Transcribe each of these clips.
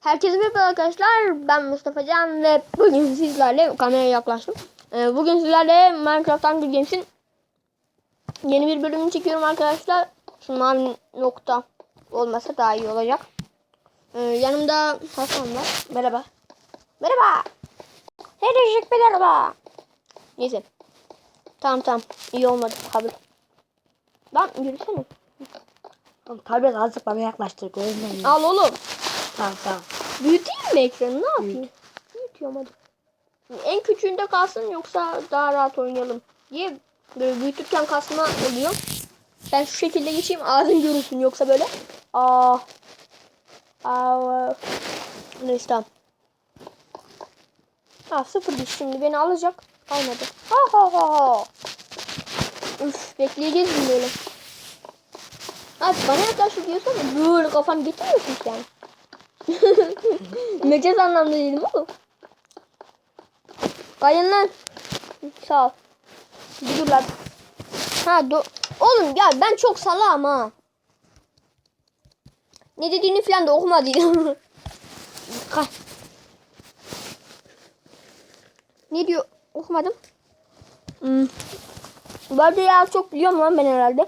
Herkese merhaba arkadaşlar. Ben Mustafa Can ve bugün sizlerle kameraya yaklaştım. Ee, bugün sizlerle Minecraft Hunger Games'in yeni bir bölümünü çekiyorum arkadaşlar. Şu mavi nokta olmasa daha iyi olacak. Ee, yanımda Hasan var. Merhaba. Merhaba. Hey teşekkür merhaba. Neyse. Tamam tamam. İyi olmadı kabul. Lan yürüsene. Tablet azıcık bana yaklaştır. Al oğlum. Tamam tamam. Büyüteyim mi ekranı? Ne yapayım? Büyütüyorum hadi. En küçüğünde kalsın yoksa daha rahat oynayalım diye böyle büyütürken kasma oluyor. Ben şu şekilde geçeyim ağzın görünsün yoksa böyle. Aa. Aa. Neyse tamam. Ha sıfır diş şimdi beni alacak. Almadı. Ha ha ha ha. Üf bekleyeceğiz mi böyle? Abi bana yaklaşık diyorsan böyle kafan getirmiyorsun işte yani. Mecaz anlamda dedim oğlum. Kayın. Sağ ol. Bir. Ha do Oğlum ya ben çok salağım ha. Ne dediğini falan da okumadıydım. Kay. Ne diyor? Okumadım. Hmm. Arada ya çok biliyorum lan ben herhalde.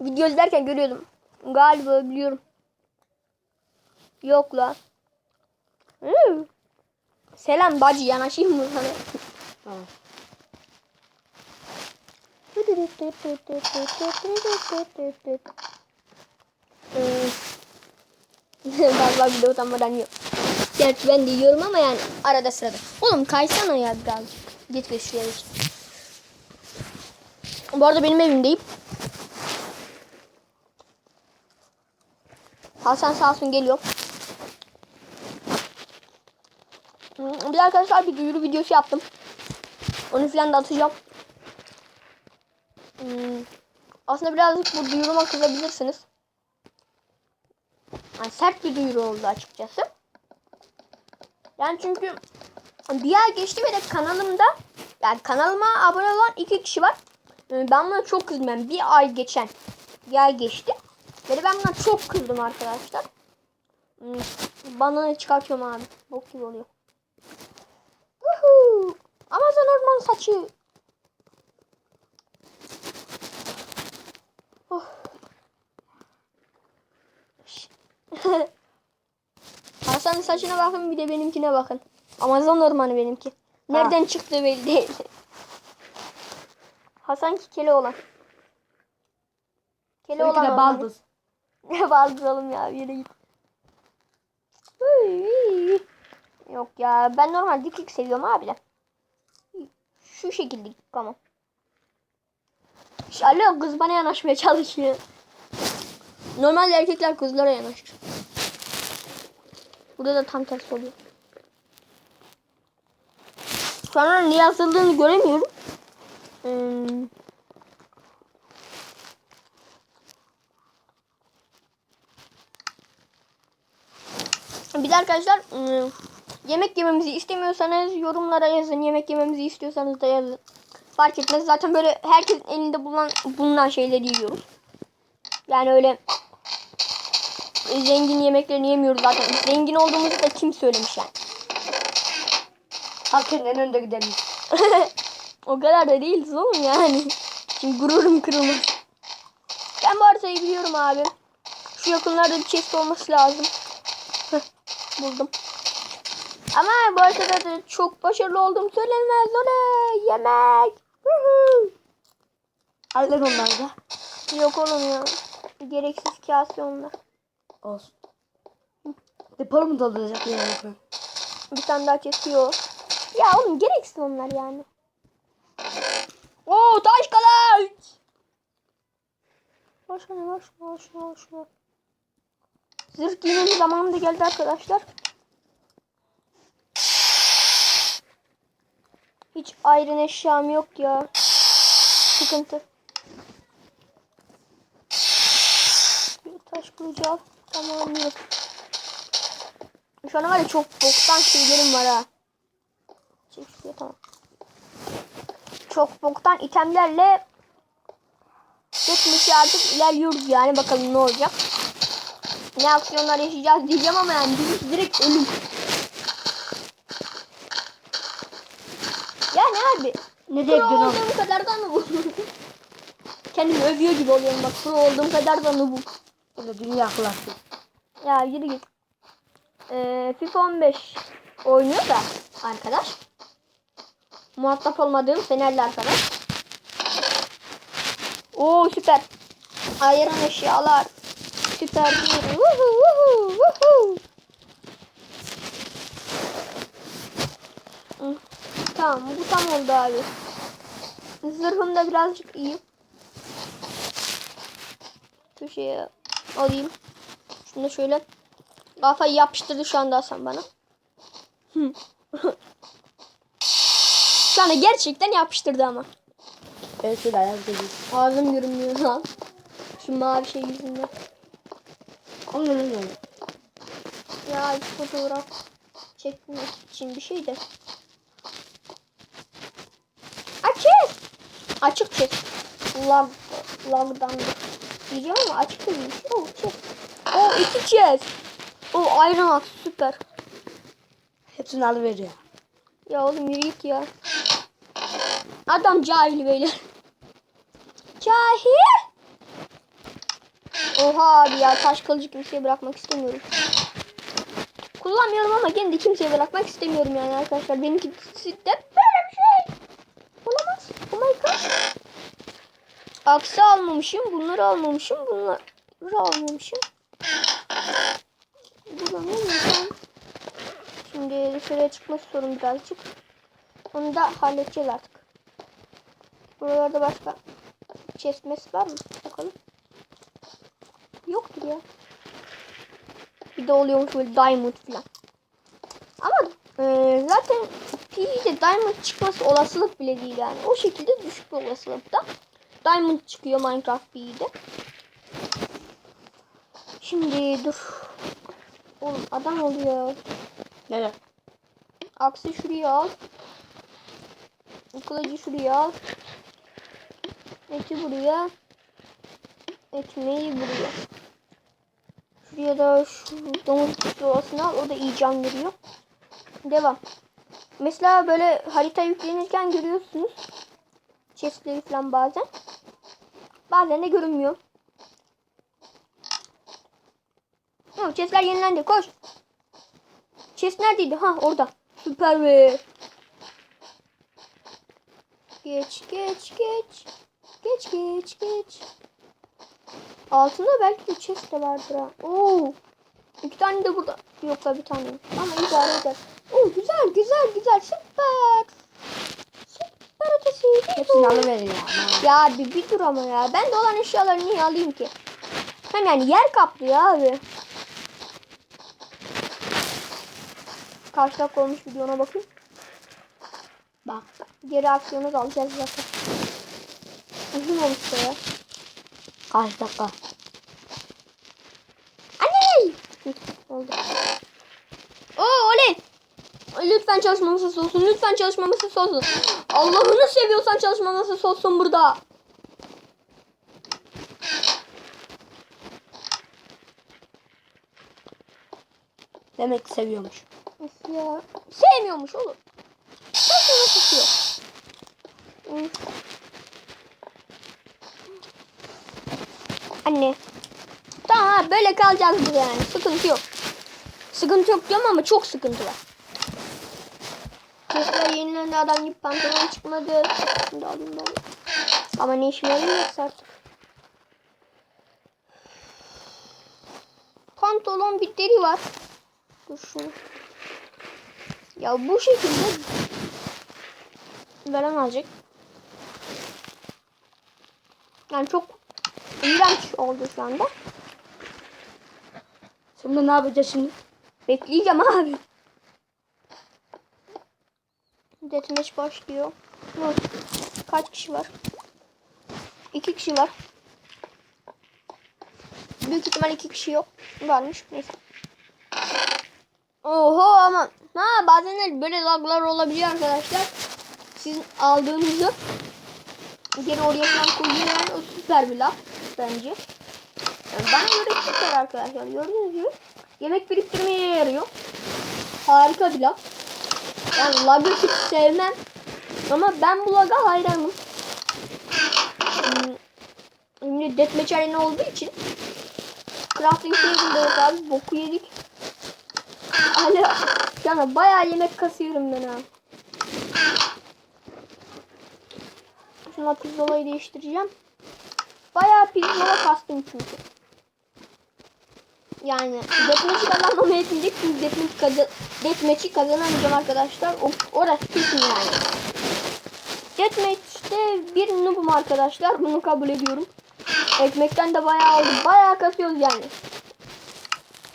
Video izlerken görüyordum. Galiba biliyorum. Yok lan. Hmm. Selam bacı yanaşayım mı sana? Tamam. Vallahi bir de utanmadan yiyor. Gerçi ben de yiyorum ama yani arada sırada. Oğlum kaysana ya birazcık. Git ve şuraya. Bu arada benim evimdeyim. Hasan sağ olsun geliyor. Bir arkadaşlar bir duyuru videosu yaptım. Onu falan da atacağım. Hmm, Aslında birazcık bu duyuruma kızabilirsiniz. Yani sert bir duyuru oldu açıkçası. Yani çünkü bir ay geçti ve de kanalımda yani kanalıma abone olan iki kişi var. Ben buna çok. Yani bir ay geçen bir ay geçti. De ben buna çok kızdım arkadaşlar. Hmm, Bana çıkartıyorum abi. Bok gibi oluyor. Woohoo! Amazon orman saçı. Oh. Hasan'ın saçına bakın bir de benimkine bakın. Amazon ormanı benimki. Nereden çıktı belli değil. Hasan ki kele olan. Kele olan de baldız. Oğlum ya yere git. Yok ya ben normal diklik seviyorum abi de. Şu şekilde diklik ama. Alo kız bana yanaşmaya çalışıyor. Normalde erkekler kızlara yanaşır. Burada da tam tersi oluyor. An ne yazıldığını göremiyorum. Hmm. Bir de arkadaşlar ıı, yemek yememizi istemiyorsanız yorumlara yazın. Yemek yememizi istiyorsanız da yazın. Fark etmez. Zaten böyle herkesin elinde bulunan, bulunan şeyleri yiyoruz. Yani öyle zengin yemeklerini yemiyoruz zaten. Zengin olduğumuzu da kim söylemiş yani. Halkın en önde gidelim. o kadar da değiliz oğlum yani. Şimdi gururum kırılmaz. Ben bu haritayı biliyorum abi. Şu yakınlarda bir chest olması lazım. Buldum. Ama bu haritada da çok başarılı olduğum söylenmez. Oley yemek. Hallet onları da. Yok oğlum ya. Gereksiz kase onlar. Olsun. Deponu mu dolduracak yani bakın. Bir tane daha kesiyor. Ya oğlum gereksiz onlar yani. Oo taş kılıç. Boş ver boş ver Zırh giymenin zamanı da geldi arkadaşlar. Hiç ayrın eşyam yok ya. Sıkıntı. Bir taş al. Tamam yok. Şu an var ya çok boktan şeylerim var ha. Çek şuraya tamam. Çok boktan itemlerle Geçmişe artık ilerliyoruz yani bakalım ne olacak. Ne aksiyonlar yaşayacağız diyeceğim ama yani direkt, direkt ölüm. Ya ne abi? Pro gidiyorsun oğlum? olduğum kadar da mı bu? Kendimi övüyor gibi oluyorum bak. Pro olduğum kadar da mı bu? Böyle dünya klası. Ya yürü git. Ee, FIFA 15 oynuyor da arkadaş. Muhatap olmadığım Fenerli arkadaş. Oo süper. Ayıran eşyalar. Bir. Vuhu vuhu vuhu. Tamam bu tam oldu abi. Zırhım da birazcık iyi. Köşeye alayım. Şunu da şöyle kafayı yapıştırdı şu anda Hasan bana. Şu anda gerçekten yapıştırdı ama. Ben şöyle ayak dedim. Ağzım görünmüyor lan. Şu mavi şey yüzünden. Ne? Ya fotoğraf çekmek için bir şey de. Açık. Açık çek. Lag, lagdan diyeceğim ama açık değilmiş. Oh çek. Oh iki çek. Oh Iron Axe süper. Hepsini alıveriyor. Ya oğlum yürü git ya. Adam cahil beyler. Cahil. Oha abi ya taş kılıcı kimseye bırakmak istemiyorum. Kullanmıyorum ama gene de kimseye bırakmak istemiyorum yani arkadaşlar. Benimki de böyle bir şey. Olamaz. Oh my god. Aksi almamışım. Bunları almamışım. Bunları almamışım. Burada ne? Şimdi dışarıya çıkmak sorun birazcık. Onu da halledeceğiz artık. Buralarda başka chestmes var mı? Bakalım. Yoktur ya. Bir de oluyormuş böyle diamond falan. Ama e, zaten P'de diamond çıkması olasılık bile değil yani. O şekilde düşük bir olasılıkta. Diamond çıkıyor Minecraft P'de. Şimdi dur. Oğlum adam oluyor. Nereye? Aksi şuraya al. Kılıcı şuraya al. Eti buraya. Ekmeği buraya. Şuraya da şu domuz yuvasını al. O da iyi can veriyor. Devam. Mesela böyle harita yüklenirken görüyorsunuz. Chestleri falan bazen. Bazen de görünmüyor. Ha, chestler yenilendi. Koş. Chest neredeydi? Ha orada. Süper be. Geç geç geç. Geç geç geç. Altında belki de chest de vardır ha. Oo. İki tane de burada. Yok da bir tane. Ama idare eder. Oo güzel güzel güzel. Süper. Süper ötesi. Hepsini alıveriyor ama. Ya bir, bir dur ama ya. Ben de olan eşyaları niye alayım ki? Hem yani yer kaplıyor abi. Kaç dakika olmuş videona bakayım. Bak. Geri aksiyonu da alacağız zaten. Uzun olmuş da ya. Kaç dakika? Anne! Oldu. Oo oley! Lütfen çalışma masası olsun. Lütfen çalışma masası olsun. Allah'ını seviyorsan çalışma masası olsun burada. Demek seviyormuş. Of ya. Sevmiyormuş oğlum. Masası yok. Of. Anne. Tamam böyle kalacağız burada yani. Sıkıntı yok. Sıkıntı yok diyorum ama çok sıkıntı var. Mesela yenilendi adam gibi pantolon çıkmadı. Şimdi alayım ben. Ama ne işime yarayacaksa artık. Pantolon bir deri var. Dur şunu. Ya bu şekilde veren alacak. Yani çok iğrenç oldu şu anda. Şimdi ne yapacağız şimdi? Bekleyeceğim abi. Deathmatch başlıyor. Kaç kişi var? İki kişi var. Büyük ihtimal iki kişi yok. Varmış. Neyse. Oho ama ha bazen böyle laglar olabiliyor arkadaşlar. Sizin aldığınızı geri oraya falan koyuyor yani o süper bir lag bence. Yani bana göre süper arkadaşlar. Gördüğünüz gibi yemek biriktirmeye yarıyor. Harika bir lag. Yani lag'ı hiç sevmem. Ama ben bu lag'a hayranım. Hmm, Şimdi deathmatch arena olduğu için crafting table de yok abi. Boku yedik. Hala yani bayağı yemek kasıyorum ben ha. Şuna pizzolayı değiştireceğim. Bayağı pizzola kastım çünkü. Yani deathmatch'i kazanmama yetmeyecek çünkü deathmatch kazan deathmatch'i kazanamayacağım arkadaşlar. O, orası kesin yani. Deathmatch'te bir noob'um arkadaşlar. Bunu kabul ediyorum. Ekmekten de bayağı aldım. Bayağı kasıyoruz yani.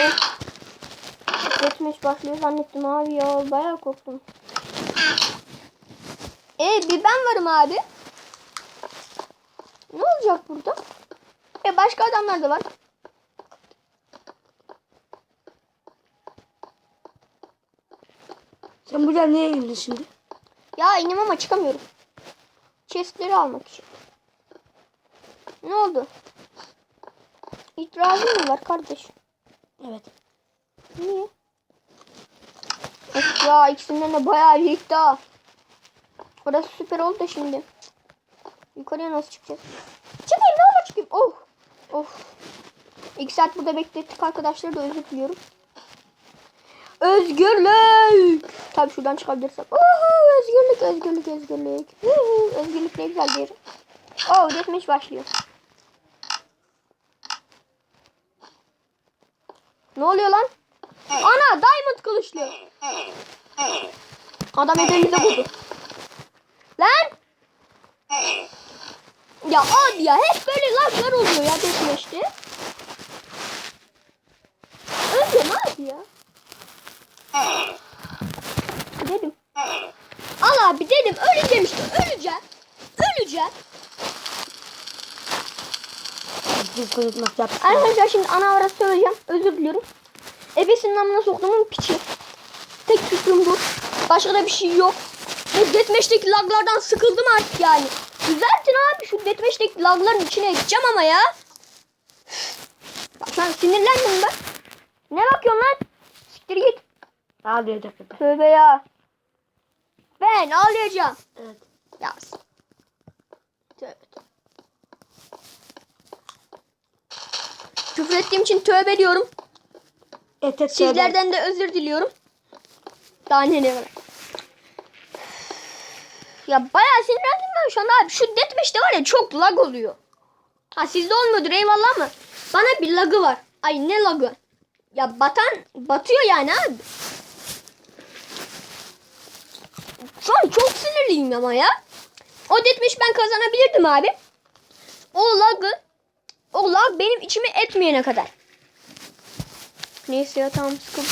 Evet. Deathmatch başlıyor zannettim abi ya. Bayağı korktum. E bir ben varım abi. Ne olacak burada? E başka adamlar da var. Sen buraya niye indin şimdi? Ya inim ama çıkamıyorum. Chestleri almak için. Ne oldu? İtirazın mı var kardeş? Evet. Niye? Of ya ikisinden de bayağı birikti ha. Orası süper oldu şimdi. Yukarıya nasıl çıkacağız? Çıkayım ne olur çıkayım. Oh. Of. İki saat burada beklettik arkadaşlar da özür diliyorum. Özgürlük. Tabii şuradan çıkabilirsem. Uhu, özgürlük, özgürlük, özgürlük. Uhu, özgürlük ne güzel bir. Oh, deathmatch başlıyor. Ne oluyor lan? Ana diamond kılıçlı. Adam hepimize vurdu. Lan! Ya abi ya hep böyle laglar oluyor ya deathmatch'te. Öleceğim abi ya. Dedim. Al abi dedim öleceğim işte öleceğim. Öleceğim. Konuşmak yaptık. Arkadaşlar şimdi ana avrat söyleyeceğim. Özür diliyorum. Ebesinin amına soktuğumun piçi. Tek fikrim bu. Başka da bir şey yok. Bu deathmatch'teki laglardan sıkıldım artık yani. Düzeltin abi şu deathmatch'teki lagların içine edeceğim ama ya. Bak lan sinirlendim ben. Ne bakıyorsun lan? Siktir git. Ağlayacak. Tövbe ya. Ben ağlayacağım. Evet. Ya. Tövbe. Küfür ettiğim için tövbe diyorum. Et et Sizlerden de özür diliyorum. Daha ne ne var? Ya bayağı sinirlendim ben şu anda abi. Şu deathmatch'te var ya çok lag oluyor. Ha sizde olmuyordur eyvallah mı? Bana bir lagı var. Ay ne lagı? Ya batan batıyor yani abi. Şu an çok sinirliyim ama ya. O deathmatch ben kazanabilirdim abi. O lagı o lag benim içimi etmeyene kadar. Neyse ya tamam sıkıldım.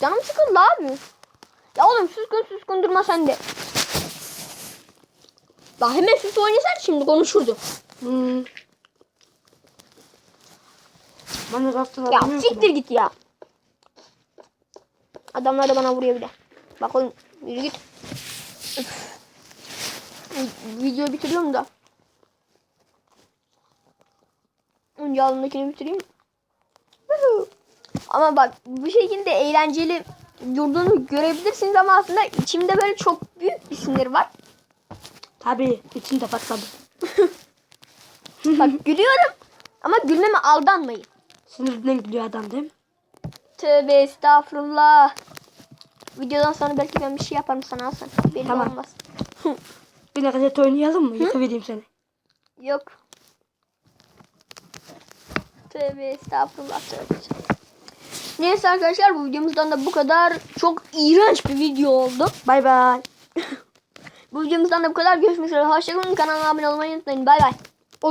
Canım sıkıldı abi. Ya oğlum suskun suskun durma sen de. Bak hemen sus oynasan şimdi konuşurdu. Hmm. Bana rastın Ya siktir git ya. Adamlar da bana vuruyor bir de. Bak oğlum yürü git. Üf. Videoyu bitiriyorum da. Önce alındakini bitireyim. Ama bak bu şekilde eğlenceli durduğunu görebilirsiniz ama aslında içimde böyle çok büyük bir sinir var. Tabii içinde patladı. Bak gülüyorum ama gülmeme aldanmayın. Sinirden gidiyor adam değil mi? Tövbe estağfurullah. Videodan sonra belki ben bir şey yaparım sana Hasan. Benim Tamam. olmaz. Bir nakaset oynayalım mı? Yıkavereyim seni. Yok. Tövbe estağfurullah tövbe. Neyse arkadaşlar bu videomuzdan da bu kadar. Çok iğrenç bir video oldu. Bay bay. Bu videomuzdan da bu kadar. Görüşmek üzere. Hoşçakalın. Kanalıma abone olmayı unutmayın. Bay bay.